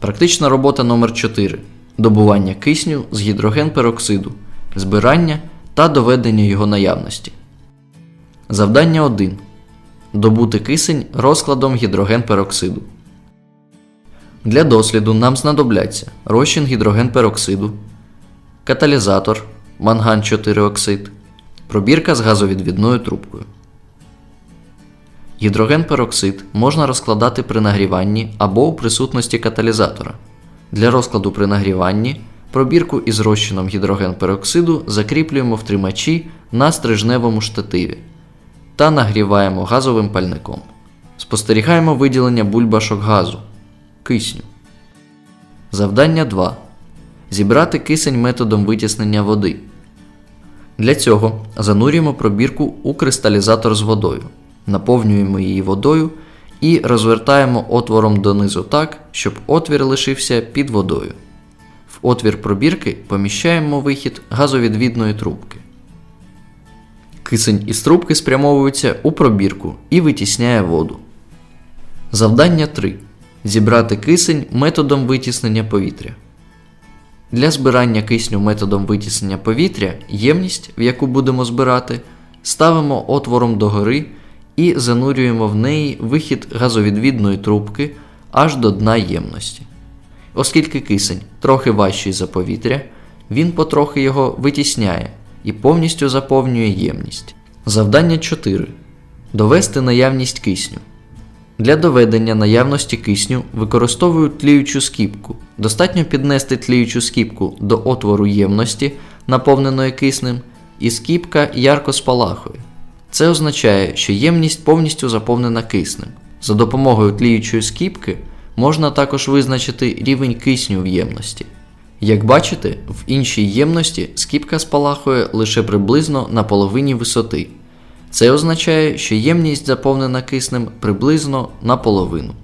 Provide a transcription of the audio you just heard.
Практична робота номер 4 Добування кисню з гідрогенпероксиду, збирання та доведення його наявності. Завдання 1. Добути кисень розкладом гідрогенпероксиду. Для досліду нам знадобляться розчин гідрогенпероксиду, каталізатор, манган 4 оксид, пробірка з газовідвідною трубкою. Гідрогенпероксид можна розкладати при нагріванні або у присутності каталізатора. Для розкладу при нагріванні пробірку із розчином гідрогенпероксиду закріплюємо в тримачі на стрижневому штативі та нагріваємо газовим пальником. Спостерігаємо виділення бульбашок газу кисню. Завдання 2. Зібрати кисень методом витіснення води. Для цього занурюємо пробірку у кристалізатор з водою, наповнюємо її водою і розвертаємо отвором донизу так, щоб отвір лишився під водою. В отвір пробірки поміщаємо вихід газовідвідної трубки. Кисень із трубки спрямовується у пробірку і витісняє воду. Завдання 3. Зібрати кисень методом витіснення повітря. Для збирання кисню методом витіснення повітря ємність, в яку будемо збирати, ставимо отвором догори і занурюємо в неї вихід газовідвідної трубки аж до дна ємності. Оскільки кисень трохи важчий за повітря, він потрохи його витісняє і повністю заповнює ємність. Завдання 4. Довести наявність кисню. Для доведення наявності кисню використовують тліючу скіпку. Достатньо піднести тліючу скіпку до отвору ємності, наповненої киснем, і скіпка ярко спалахує. Це означає, що ємність повністю заповнена киснем. За допомогою тліючої скіпки можна також визначити рівень кисню в ємності. Як бачите, в іншій ємності скіпка спалахує лише приблизно на половині висоти. Це означає, що ємність заповнена киснем приблизно наполовину.